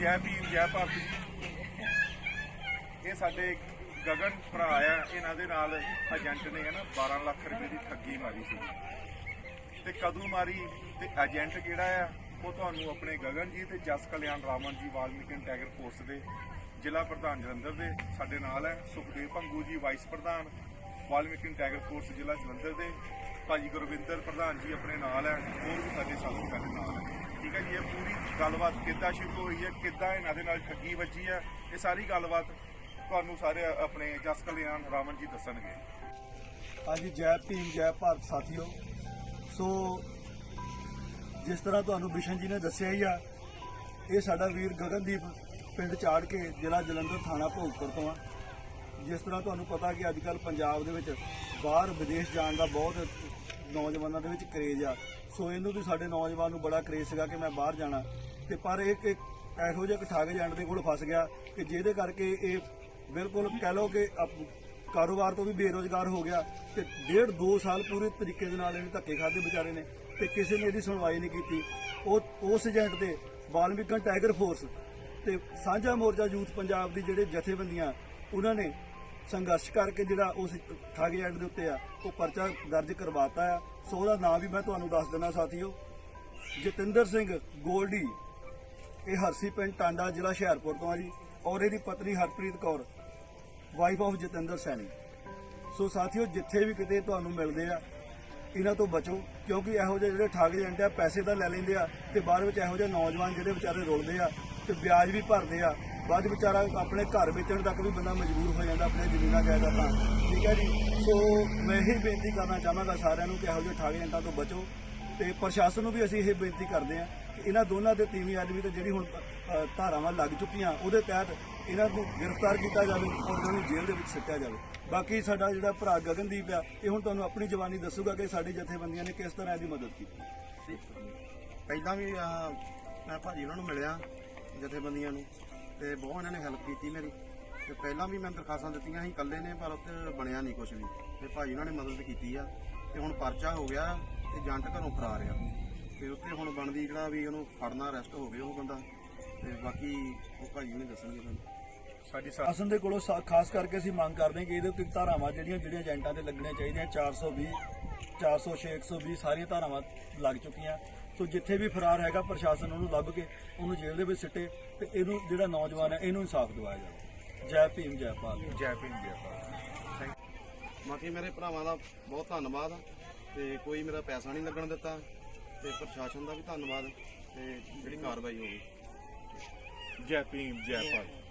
ਜੈ ਭੀਮ, ਜੈ ਭਾਰਤ। ਜੀ ਇਹ ਸਾਡੇ ਗਗਨ ਭਰਾ ਆ, ਇਹਨਾਂ ਦੇ ਨਾਲ ਏਜੰਟ ਨੇ ਨਾ 12 ਲੱਖ ਰੁਪਏ ਦੀ ਠੱਗੀ ਮਾਰੀ ਸੀ। ਤੇ ਕਦੋਂ ਮਾਰੀ, ਤੇ ਏਜੰਟ ਕਿਹੜਾ ਆ? ਉਹ ਤੁਹਾਨੂੰ ਆਪਣੇ ਗਗਨ ਜੀ ਤੇ ਜਸ ਕਲਿਆਣ ਰਾਮਨ ਜੀ ਵਾਲਮੀਕਿਨ ਟਾਈਗਰ ਫੋਰਸ ਦੇ, ਜ਼ਿਲ੍ਹਾ ਪ੍ਰਧਾਨ ਜਲੰਧਰ ਦੇ, ਸਾਡੇ ਨਾਲ ਹੈ ਸੁਖਦੇਵ ਭੰਗੂ ਜੀ ਵਾਈਸ ਪ੍ਰਧਾਨ ਵਾਲਮੀਕਿਨ ਟਾਈਗਰ ਫੋਰਸ ਜ਼ਿਲ੍ਹਾ ਜਲੰਧਰ ਦੇ। ਭਾਜੀ ਗੁਰਵਿੰਦਰ ਪ੍ਰਧਾਨ ਜੀ ਆਪਣੇ ਨਾਲ ਹੈ ਹੋਰ ਵੀ ਸਾਡੇ ਸਾਥੀ ਸਾਡੇ ਨਾਲ ਹੈ ਗੱਲਬਾਤ ਕਿੱਦਾਂ ਸ਼ੁਰੂ ਹੋਈ ਹੈ, ਕਿੱਦਾਂ ਇਹਨਾਂ ਦੇ ਨਾਲ ਠੱਗੀ ਵੱਜੀ ਹੈ, ਇਹ ਸਾਰੀ ਗੱਲਬਾਤ ਤੁਹਾਨੂੰ ਸਾਰੇ ਆਪਣੇ ਜਸ ਕਲਿਆਣ ਰਾਮਨ ਜੀ ਦੱਸਣਗੇ। ਹਾਂਜੀ, ਜੈ ਭੀਮ, ਜੈ ਭਾਰਤ ਸਾਥੀਓ। ਸੋ, ਜਿਸ ਤਰ੍ਹਾਂ ਤੁਹਾਨੂੰ ਬਿਸ਼ਨ ਜੀ ਨੇ ਦੱਸਿਆ ਹੀ ਆ, ਇਹ ਸਾਡਾ ਵੀਰ ਗਗਨਦੀਪ ਪਿੰਡ ਚਾੜ ਕੇ ਜ਼ਿਲ੍ਹਾ ਜਲੰਧਰ ਥਾਣਾ ਭੋਗਪੁਰ ਤੋਂ ਆ। ਜਿਸ ਤਰ੍ਹਾਂ ਤੁਹਾਨੂੰ ਪਤਾ ਕਿ ਅੱਜ ਕੱਲ ਪੰਜਾਬ ਦੇ ਵਿੱਚ ਬਾਹਰ ਵਿਦੇਸ਼ ਜਾਣ ਦਾ ਬਹੁਤ ਨੌਜਵਾਨਾਂ ਦੇ ਵਿੱਚ ਕਰੇਜ ਆ। ਸੋ ਇਹਨੂੰ ਵੀ ਸਾਡੇ ਨੌਜਵਾਨ ਨੂੰ ਬੜਾ ਕਰੇਜ ਸੀਗਾ ਕਿ ਮੈਂ ਬਾਹਰ ਜਾਣਾ। ਤੇ ਪਰ ਇਹ ਇੱਕ ਇਹੋ ਜਿਹਾ ਠੱਗ ਏਜੰਟ ਦੇ ਕੋਲ ਫਸ ਗਿਆ ਕਿ ਜਿਹਦੇ ਕਰਕੇ ਇਹ ਬਿਲਕੁਲ ਕਹਿ ਲਓ ਕਿ ਅਪ- ਕਾਰੋਬਾਰ ਤੋਂ ਵੀ ਬੇਰੋਜ਼ਗਾਰ ਹੋ ਗਿਆ ਤੇ ਡੇਢ ਦੋ ਸਾਲ ਪੂਰੇ ਤਰੀਕੇ ਦੇ ਨਾਲ ਇਹਨੇ ਧੱਕੇ ਖਾਦੇ ਵਿਚਾਰੇ ਨੇ ਤੇ ਕਿਸੇ ਨੇ ਇਹਦੀ ਸੁਣਵਾਈ ਨਹੀਂ ਕੀਤੀ। ਉਹ, ਉਸ ਏਜੰਟ ਤੇ ਵਾਲਮੀਕਨ ਟਾਈਗਰ ਫੋਰਸ ਤੇ ਸਾਂਝਾ ਮੋਰਚਾ ਯੂਥ ਪੰਜਾਬ ਦੀ ਜਿਹੜੇ ਜਥੇਬੰਦੀਆਂ, ਉਹਨਾਂ ਨੇ ਸੰਘਰਸ਼ ਕਰਕੇ ਜਿਹੜਾ ਉਸ ਠੱਗ ਏਜੰਟ ਦੇ ਉੱਤੇ ਆ, ਉਹ ਪਰਚਾ ਦਰਜ ਕਰਵਾਤਾ ਆ। ਸੋ ਉਹਦਾ ਨਾਮ ਵੀ ਮੈਂ ਤੁਹਾਨੂੰ ਦੱਸ ਦਿੰਦਾ ਸਾਥੀਓ। ਜਤਿੰਦਰ ਸਿੰਘ ਗੋਲਡੀ, ਇਹ ਹਰਸੀ ਪਿੰਡ ਟਾਂਡਾ ਜ਼ਿਲ੍ਹਾ ਹੁਸ਼ਿਆਰਪੁਰ ਤੋਂ ਆ ਜੀ। ਔਰ ਇਹਦੀ ਪਤਨੀ Harpreet Kaur wife of Jatinder Saini. So ਸਾਥੀਓ, ਜਿੱਥੇ ਵੀ ਕਿਤੇ ਤੁਹਾਨੂੰ ਮਿਲਦੇ ਆ, ਇਹਨਾਂ ਤੋਂ ਬਚੋ, ਕਿਉਂਕਿ ਇਹੋ ਜਿਹੇ ਜਿਹੜੇ ਠੱਗ ਏਜੰਟ ਆ, ਪੈਸੇ ਤਾਂ ਲੈ ਲੈਂਦੇ ਆ ਤੇ ਬਾਅਦ ਵਿੱਚ ਇਹੋ ਜਿਹੇ ਨੌਜਵਾਨ ਜਿਹੜੇ ਵਿਚਾਰੇ ਰੁਲਦੇ ਆ ਤੇ ਵਿਆਜ ਵੀ ਭਰਦੇ ਆ ਬਾਅਦ ਵਿਚਾਰਾ ਆਪਣੇ ਘਰ ਵੇਚਣ ਤੱਕ ਵੀ ਬੰਦਾ ਮਜਬੂਰ ਹੋ ਜਾਂਦਾ ਆਪਣੇ ਜ਼ਮੀਨਾਂ ਜਾਇਦਾਦਾਂ ਠੀਕ ਹੈ ਜੀ? ਸੋ ਮੈਂ ਇਹ ਬੇਨਤੀ ਕਰਨਾ ਚਾਹਾਂਗਾ ਸਾਰਿਆਂ ਨੂੰ ਕਿ ਇਹੋ ਜਿਹੇ ਠੱਗ ਏਜੰਟਾਂ ਤੋਂ ਬਚੋ ਤੇ ਪ੍ਰਸ਼ਾਸਨ ਨੂੰ ਵੀ ਅਸੀਂ ਇਹ ਬੇਨਤੀ ਕਰਦੇ ਹਾਂ ਕਿ ਇਹਨਾਂ ਦੋਨਾਂ ਦੇ ਤੀਵੀਂ ਆਦਮੀ ਤੇ ਜਿਹੜੀ ਹੁਣ ਧਾਰਾਵਾਂ ਲੱਗ ਚੁੱਕੀਆਂ ਉਹਦੇ ਤਹਿਤ ਇਹਨਾਂ ਨੂੰ ਗ੍ਰਿਫਤਾਰ ਕੀਤਾ ਜਾਵੇ ਔਰ ਉਹਨਾਂ ਨੂੰ ਜੇਲ੍ਹ ਦੇ ਵਿੱਚ ਸਿੱਟਿਆ ਜਾਵੇ। ਬਾਕੀ ਸਾਡਾ ਜਿਹੜਾ ਭਰਾ ਗਗਨਦੀਪ ਆ ਇਹ ਹੁਣ ਤੁਹਾਨੂੰ ਆਪਣੀ ਜ਼ਬਾਨੀ ਦੱਸੂਗਾ ਕਿ ਸਾਡੇ ਜਥੇਬੰਦੀਆਂ ਨੇ ਕਿਸ ਤਰ੍ਹਾਂ ਇਹਦੀ ਮਦਦ ਕੀਤੀ। ਪਹਿਲਾਂ ਵੀ ਆਹ, ਮੈਂ ਭਾਜੀ ਉਹਨਾਂ ਨੂੰ ਮਿਲਿਆ ਜਥੇਬੰਦੀਆਂ ਨੂੰ। ਤੇ ਬਹੁਤ ਇਹਨਾਂ ਨੇ ਹੈਲਪ ਕੀਤੀ ਮੇਰੀ। ਤੇ ਪਹਿਲਾਂ ਵੀ ਮੈਂ ਦਰਖਾਸਤਾਂ ਦਿੱਤੀਆਂ ਸੀ ਇਕੱਲੇ ਨੇ ਪਰ ਉੱਥੇ ਬਣਿਆ ਨਹੀਂ ਕੁਝ ਵੀ। ਤੇ ਭਾਜੀ ਉਹਨਾਂ ਨੇ ਮਦਦ ਕੀਤੀ ਆ। ਤੇ ਹੁਣ ਪਰਚਾ ਹੋ ਗਿਆ ਤੇ ਏਜੰਟ ਘਰੋਂ ਫਰਾਰ ਆ। ਤੇ ਉੱਤੇ ਹੁਣ ਬਣਦੀ ਜਿਹੜਾ ਵੀ ਉਹਨੂੰ ਫੜਨਾ ਅਰੈਸਟ ਹੋਵੇ ਉਹ ਬੰਦਾ। ਤੇ ਬਾਕੀ ਉਹ ਭਾਜੀ ਉਹਨੇ ਦੱਸਣਗੇ ਤੁਹਾਨੂੰ। ਸਾਡੀ ਸ਼ਾਸਨ ਦੇ ਕੋਲੋਂ ਸਾ- ਖਾਸ ਕਰਕੇ ਅਸੀਂ ਮੰਗ ਕਰਦੇ ਹਾਂ ਕਿ ਇਹਦੇ ਉੱਤੇ ਧਾਰਾਵਾਂ ਜਿਹੜੀਆਂ ਜਿਹੜੀਆਂ ਏਜੰਟਾਂ ਤੇ ਲੱਗਣੀਆਂ ਚਾਹੀਦੀਆਂ 420 406 120 ਸਾਰੀਆਂ ਧਾਰਾਵਾਂ ਲੱਗ ਚੁੱਕੀਆਂ। ਸੋ ਜਿੱਥੇ ਵੀ ਫਰਾਰ ਹੈਗਾ ਪ੍ਰਸ਼ਾਸਨ ਉਹਨੂੰ ਲੱਭ ਕੇ ਉਹਨੂੰ ਜੇਲ੍ਹ ਦੇ ਵਿੱਚ ਸਿੱਟੇ ਤੇ ਇਹਨੂੰ ਜਿਹੜਾ ਨੌਜਵਾਨ ਹੈ ਇਹਨੂੰ ਇਨਸਾਫ ਦਿਵਾਇਆ ਜਾਵੇ। ਜੈ ਭੀਮ ਜੈ ਭਾਰਤ। ਜੈ ਭੀਮ ਜੈ ਭਾਰਤ। ਬਾਕੀ ਮੇਰੇ ਭਰਾਵਾਂ ਦਾ ਬਹੁਤ ਧੰਨਵਾਦ। ਤੇ ਕੋਈ ਮੇਰਾ ਪੈਸਾ ਨਹੀਂ ਲੱਗਣ ਦਿੱਤਾ। ਤੇ ਪ੍ਰਸ਼ਾਸਨ ਦਾ ਵੀ ਧੰਨਵਾਦ। ਤੇ ਜਿਹੜੀ ਕਾਰਵਾਈ ਹੋ ਗਈ। ਜੈ ਭੀਮ ਜੈ ਭਾਰਤ।